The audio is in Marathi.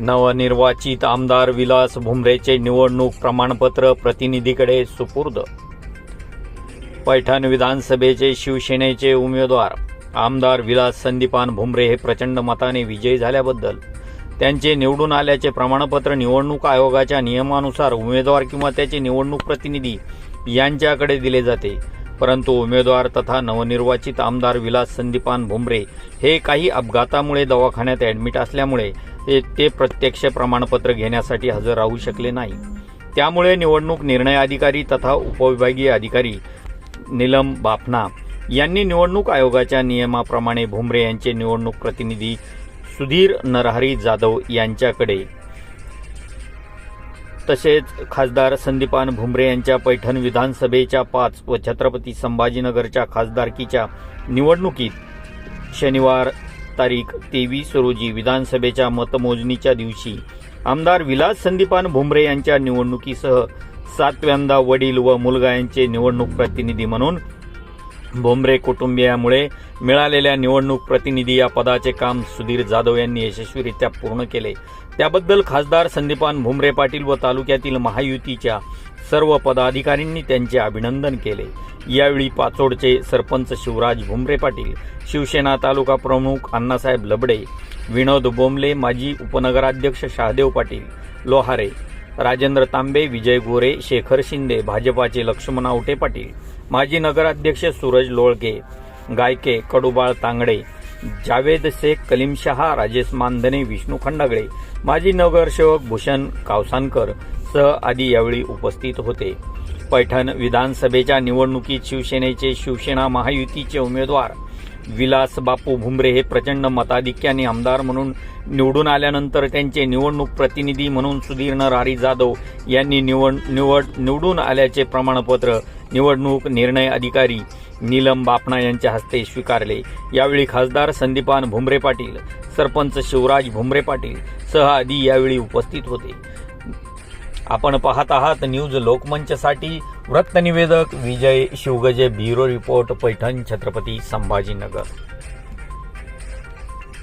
नवनिर्वाचित आमदार विलास भुमरेचे निवडणूक प्रमाणपत्र प्रतिनिधीकडे सुपूर्द. पैठण विधानसभेचे शिवसेनेचे उमेदवार आमदार विलास संदीपान भुमरे हे प्रचंड मताने विजयी झाल्याबद्दल त्यांचे निवडून आल्याचे प्रमाणपत्र निवडणूक आयोगाच्या नियमानुसार उमेदवार किंवा त्याचे निवडणूक प्रतिनिधी यांच्याकडे दिले जाते. परंतु उमेदवार तथा नवनिर्वाचित आमदार विलास संदीपान भुमरे हे काही अपघातामुळे दवाखान्यात ॲडमिट असल्यामुळे ते- ते प्रत्यक्ष प्रमाणपत्र घेण्यासाठी हजर राहू शकले नाही. त्यामुळे निवडणूक निर्णय अधिकारी तथा उपविभागीय अधिकारी नीलम बाफना यांनी निवडणूक आयोगाच्या नियमाप्रमाणे भुमरे यांचे निवडणूक प्रतिनिधी सुधीर नरहरी जाधव यांच्याकडे तसेच खासदार संदीपान भुमरे यांच्या पैठण विधानसभेच्या पाच व छत्रपती संभाजीनगरच्या खासदारकीच्या निवडणुकीत शनिवार तारीख तेवीस रोजी विधानसभेच्या मतमोजणीच्या दिवशी आमदार विलास संदीपान भुमरे यांच्या निवडणुकीसह सातव्यांदा वडील व मुलगा यांचे निवडणूक प्रतिनिधी म्हणून भोंबरे कुटुंबियामुळे मिळालेल्या निवडणूक प्रतिनिधी या पदाचे काम सुधीर जाधव यांनी यशस्वीरित्या पूर्ण केले. त्याबद्दल खासदार संदीपान भुमरे पाटील व तालुक्यातील महायुतीच्या सर्व पदाधिकाऱ्यांनी त्यांचे अभिनंदन केले. यावेळी पाचोडचे सरपंच शिवराज भुमरे पाटील शिवसेना तालुका प्रमुख अण्णासाहेब लबडे विनोद बोमले माजी उपनगराध्यक्ष शहादेव पाटील लोहारे राजेंद्र तांबे विजय गोरे शेखर शिंदे भाजपाचे लक्ष्मण आवटे पाटील माजी नगराध्यक्ष सूरज लोळके गायके कडुबाळ तांगडे जावेद शेख कलीम शहा राजेश मानधने विष्णू खंडागळे माजी नगरसेवक भूषण कावसानकर सह आदी यावेळी उपस्थित होते. पैठण विधानसभेच्या निवडणुकीत शिवसेनेचे शिवसेना महायुतीचे उमेदवार विलास बापू भुमरे हे प्रचंड मताधिक्याने आमदार म्हणून निवडून आल्यानंतर त्यांचे निवडणूक प्रतिनिधी म्हणून सुधीर नरहरी जाधव यांनी निवड निवड निवडून आल्याचे प्रमाणपत्र निवडणूक निर्णय अधिकारी नीलम बापना यांच्या हस्ते स्वीकारले. यावेळी खासदार संदीपान भुमरे पाटील सरपंच शिवराज भुमरे पाटील सह आदी यावेळी उपस्थित होते. आपण पाहत आहात न्यूज लोकमंचसाठी वृत्तनिवेदक विजय शिवगजे ब्युरो रिपोर्ट पैठण छत्रपती संभाजीनगर.